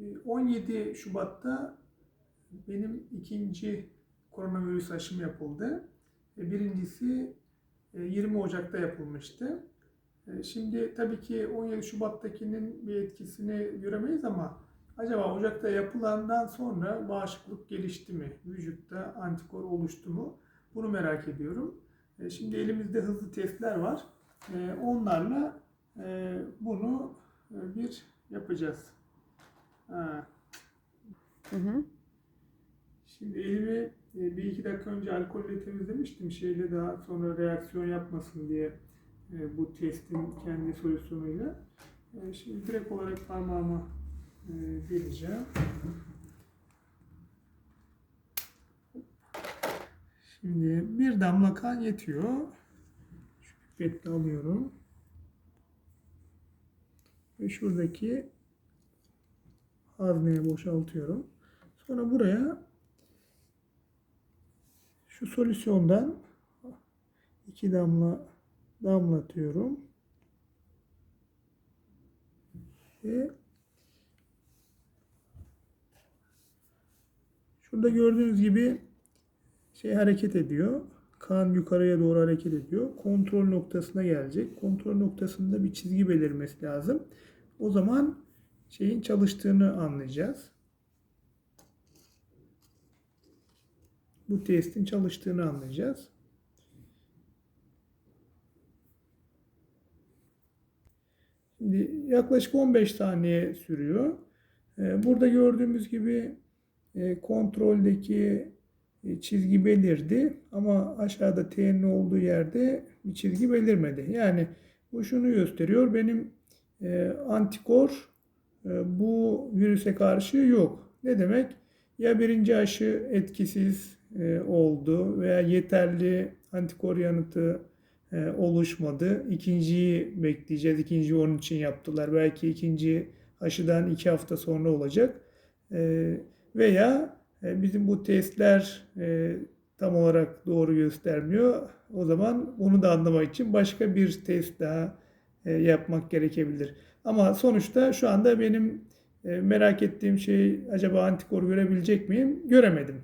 E, 17 Şubat'ta benim ikinci koronavirüs aşımı yapıldı. E, Birincisi e, 20 Ocak'ta yapılmıştı. E, Şimdi tabii ki 17 Şubat'takinin bir etkisini göremeyiz ama acaba Ocak'ta yapılandan sonra bağışıklık gelişti mi? Vücutta antikor oluştu mu? Bunu merak ediyorum. E, Şimdi elimizde hızlı testler var. E, Onlarla e, bunu e, bir yapacağız. Ha. Hı hı. Şimdi elimi e, bir iki dakika önce alkolle temizlemiştim. Şeyle daha sonra reaksiyon yapmasın diye e, bu testin kendi solüsyonuyla. E, Şimdi direkt olarak parmağıma geleceğim. Şimdi bir damla kan yetiyor. Şu pipetle alıyorum. Ve şuradaki hazneye boşaltıyorum. Sonra buraya şu solüsyondan iki damla damlatıyorum. Ve şurada gördüğünüz gibi şey hareket ediyor. Kan yukarıya doğru hareket ediyor. Kontrol noktasına gelecek. Kontrol noktasında bir çizgi belirmesi lazım. O zaman şeyin çalıştığını anlayacağız. Bu testin çalıştığını anlayacağız. Şimdi yaklaşık 15 saniye sürüyor. Ee, Burada gördüğümüz gibi e, kontroldeki e, çizgi belirdi ama aşağıda T'nin olduğu yerde bir çizgi belirmedi. Yani bu şunu gösteriyor. Benim e, antikor bu virüse karşı yok. Ne demek? Ya birinci aşı etkisiz e, oldu veya yeterli antikor yanıtı e, oluşmadı. İkinciyi bekleyeceğiz. İkinciyi onun için yaptılar. Belki ikinci aşıdan iki hafta sonra olacak. E, veya bizim bu testler tam olarak doğru göstermiyor. O zaman bunu da anlamak için başka bir test daha yapmak gerekebilir. Ama sonuçta şu anda benim e, merak ettiğim şey acaba antikor görebilecek miyim? Göremedim.